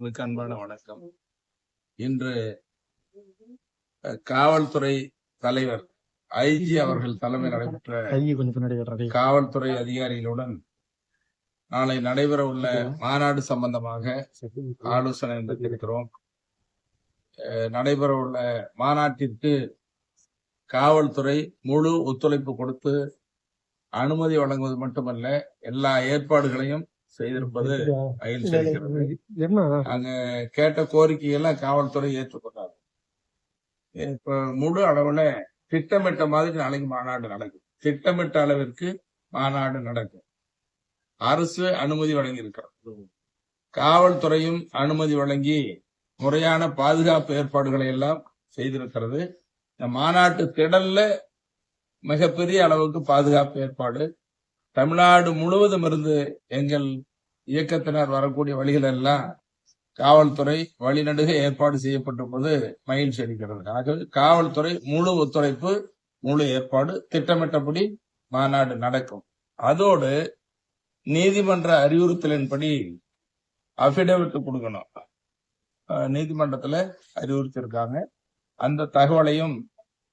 மிக்க அன்பான வணக்கம். இன்று காவல்துறை தலைவர் ஐஜி அவர்கள் தலைமையில் நடைபெற்ற காவல்துறை அதிகாரிகளுடன் நாளை நடைபெற உள்ள மாநாடு சம்பந்தமாக ஆலோசனை நடத்தியிருக்கிறோம் அஹ், நடைபெற உள்ள மாநாட்டிற்கு காவல்துறை முழு ஒத்துழைப்பு கொடுத்து அனுமதி வழங்குவது மட்டுமல்ல எல்லா ஏற்பாடுகளையும் செய்திருப்பது மகிழ்ச்சி அங்க கேட்ட கோரிக்கையெல்லாம் காவல்துறை ஏற்றுக்கொண்டாங்க. இப்ப முழு அளவுல திட்டமிட்ட மாதிரி நாளைக்கு மாநாடு நடக்கும். திட்டமிட்ட அளவிற்கு மாநாடு நடக்கும். அரசு அனுமதி வழங்கியிருக்கிறது. காவல்துறையும் அனுமதி வழங்கி முறையான பாதுகாப்பு ஏற்பாடுகளை எல்லாம் செய்திருக்கிறது. இந்த மாநாட்டு திடல்ல மிகப்பெரிய அளவுக்கு பாதுகாப்பு ஏற்பாடு. தமிழ்நாடு முழுவதும் இருந்து எங்கள் இயக்கத்தினர் வரக்கூடிய வழிகள் எல்லாம் காவல்துறை வழிநடுக ஏற்பாடு செய்யப்பட்டிருப்பது மகிழ்ச்சி அளிக்கிறது. ஆகவே காவல்துறை முழு ஒத்துழைப்பு முழு ஏற்பாடு திட்டமிட்டபடி மாநாடு நடக்கும். அதோடு நீதிமன்ற அறிவுறுத்தலின்படி அபிடவிட் கொடுக்கணும். அஹ் நீதிமன்றத்துல அறிவுறுத்தியிருக்காங்க. அந்த தகவலையும்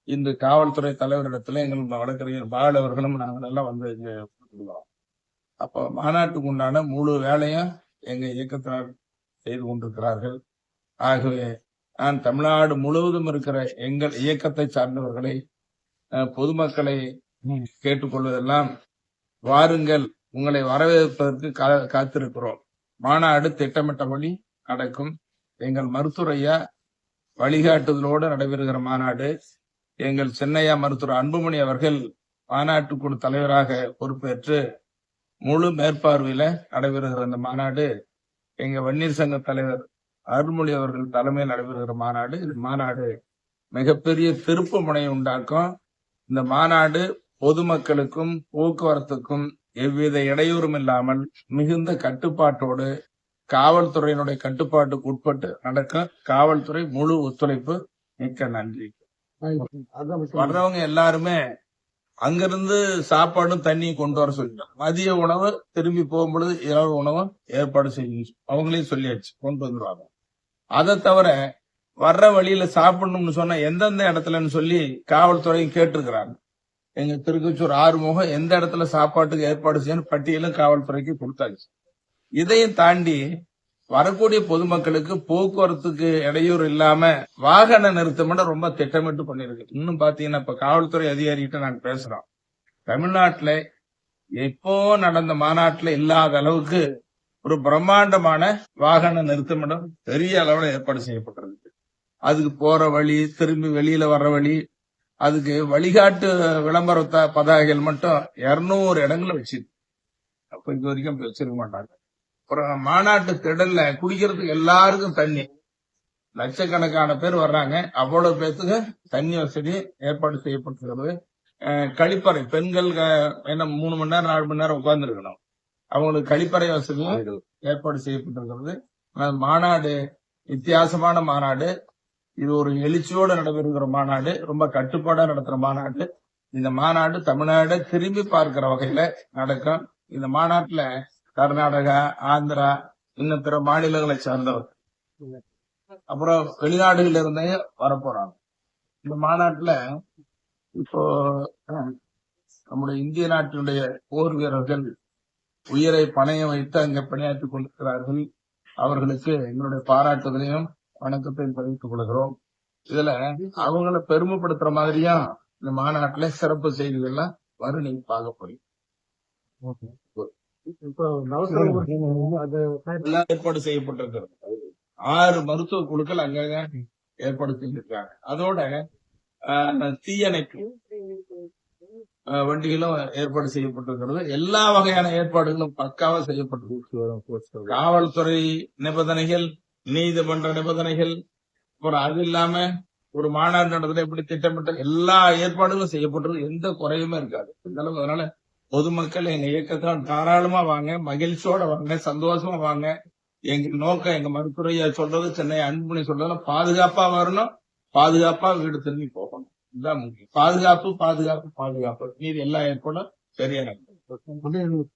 இந்த காவல்துறை தலைவரிடத்துல எங்கள் வழக்கறிஞர் பால் அவர்களும் நாங்கள் எல்லாம் வந்து இங்க அப்போ மாநாட்டுக்கு உண்டான முழு வேலையும் எங்க இயக்கத்தினர் செய்து கொண்டிருக்கிறார்கள். ஆகவே நான் தமிழ்நாடு முழுவதும் இருக்கிற எங்கள் இயக்கத்தை சார்ந்தவர்களை பொதுமக்களை கேட்டுக்கொள்வதெல்லாம் வாருங்கள். உங்களை வரவேற்பதற்கு கா- காத்திருக்கிறோம். மாநாடு திட்டமிட்டபடி நடக்கும். எங்கள் மருத்துவரையா வழிகாட்டுதலோடு நடைபெறுகிற மாநாடு. எங்கள் சென்னையா மருத்துவர் அன்புமணி அவர்கள் மாநாட்டுக்குழு தலைவராக பொறுப்பேற்று முழு மேற்பார்வையில நடைபெறுகிற இந்த மாநாடு எங்க வன்னியர் சங்க தலைவர் அருள்மொழி அவர்கள் தலைமையில் நடைபெறுகிற மாநாடு இந்த மாநாடு மிகப்பெரிய திருப்பு முனையை உண்டாக்கும். இந்த மாநாடு பொதுமக்களுக்கும் போக்குவரத்துக்கும் எவ்வித இடையூறும் இல்லாமல் மிகுந்த கட்டுப்பாட்டோடு காவல்துறையினுடைய கட்டுப்பாட்டுக்கு உட்பட்டு நடக்கும் காவல்துறை முழு ஒத்துழைப்பு மிக்க நன்றி. வர்றவங்க எல்லாருமே அங்கிருந்து சாப்பாடும் தண்ணியும் கொண்டு வர சொல்லிட்டோம் மதிய உணவு திரும்பி போகும்பொழுது இரவு உணவும் ஏற்பாடு செய்யும் அவங்களையும் சொல்லியாச்சு கொண்டு வந்துருவாங்க. அதை தவிர வர்ற வழியில சாப்பிடணும்னு சொன்னா எந்தெந்த இடத்துலன்னு சொல்லி காவல்துறையும் கேட்டிருக்கிறாங்க. எங்க திருக்கச்சூர் ஆறுமுகம் எந்த இடத்துல சாப்பாட்டுக்கு ஏற்பாடு செய்யணும் பட்டியலும் காவல்துறைக்கு கொடுத்தாச்சு. இதையும் தாண்டி வரக்கூடிய பொதுமக்களுக்கு போக்குவரத்துக்கு இடையூறு இல்லாம வாகன நிறுத்தம் ரொம்ப திட்டமிட்டு பண்ணிருக்கு இன்னும் பாத்தீங்கன்னா இப்ப காவல்துறை அதிகாரிகிட்ட நாங்க பேசுறோம். தமிழ்நாட்டுல எப்போ நடந்த மாநாட்டுல இல்லாத அளவுக்கு ஒரு பிரம்மாண்டமான வாகன நிறுத்தமிடம் பெரிய அளவுல ஏற்பாடு செய்யப்பட்டிருக்கு. அதுக்கு போற வழி திரும்பி வெளியில வர்ற வழி அதுக்கு வழிகாட்டு விளம்பரத்த பதாகைகள் மட்டும் இருநூறு இடங்கள்ல வச்சிருக்கு. அப்ப இது வரைக்கும் வச்சிருக்க மாட்டாங்க. மாநாட்டு திடல்ல குடிக்கிறதுக்கு எல்லாருக்கும் தண்ணி. லட்சக்கணக்கான பேர் வர்றாங்க. அவ்வளவு பேத்துக்கு தண்ணி வசதி ஏற்பாடு செய்யப்பட்டிருக்கிறது. கழிப்பறை. பெண்கள் என்ன மூணு மணி நேரம் நாலு மணி நேரம் உட்கார்ந்து இருக்கணும் அவங்களுக்கு கழிப்பறை வசதியும் ஏற்பாடு செய்யப்பட்டிருக்கிறது. மாநாடு வித்தியாசமான மாநாடு. இது ஒரு எழுச்சியோடு நடைபெறுகிற மாநாடு. ரொம்ப கட்டுப்பாடா நடத்துற மாநாடு. இந்த மாநாடு தமிழ்நாடு திரும்பி பார்க்கிற வகையில நடக்கும். இந்த மாநாட்டுல கர்நாடகா ஆந்திரா இன்னும் பிற மாநிலங்களை சார்ந்தவர். அப்புறம் வெளிநாடுகள் இருந்தே வரப்போறாங்க. இந்த மாநாட்டுல இப்போ நம்முடைய இந்திய நாட்டினுடைய போர் வீரர்கள் உயிரை பணையம் வைத்து அங்க பணியாற்றிக் கொண்டிருக்கிறார்கள். அவர்களுக்கு எங்களுடைய பாராட்டுதலையும் வணக்கத்தையும் தெரிவித்துக் கொள்கிறோம். இதுல அவங்கள பெருமைப்படுத்துற மாதிரியா இந்த மாநாட்டுல சிறப்பு செய்திகள்லாம் வரும். நீங்க பார்க்க போறீங்க இப்போ நவசரம் அது எல்லாம் ஏற்பாடு செய்யப்பட்டிருக்கிறது. ஆறு மருத்துவ குழுக்கள் அங்கங்க ஏற்பாடு செஞ்சிருக்காங்க. அதோட தீயணைப்பு வண்டிகளும் ஏற்பாடு செய்யப்பட்டிருக்கிறது. எல்லா வகையான ஏற்பாடுகளும் பக்காவா செய்யப்பட்டிருக்கு. காவல்துறை நிபந்தனைகள் நீதிமன்ற நிபந்தனைகள் அப்புறம் அது இல்லாம ஒரு மாநாடு நடத்துல எப்படி திட்டமிட்ட எல்லா ஏற்பாடுகளும் செய்யப்பட்டிருக்கு. எந்த குறையுமே இருக்காது. இந்த அளவு அதனால பொதுமக்கள் எங்க இயக்கத்தால் தாராளமா வாங்க மகிழ்ச்சியோட வாங்க சந்தோஷமா வாங்க. எங்க நோக்கம் எங்க மருத்துவரையா சொல்றது சென்னை அன்புமணி சொல்றது பாதுகாப்பா வரணும் பாதுகாப்பா வீடு திரும்பி போகணும். இதுதான் முக்கியம். பாதுகாப்பு பாதுகாப்பு பாதுகாப்பு. மீது எல்லா ஏற்பாடும். சரியா நடக்கும்.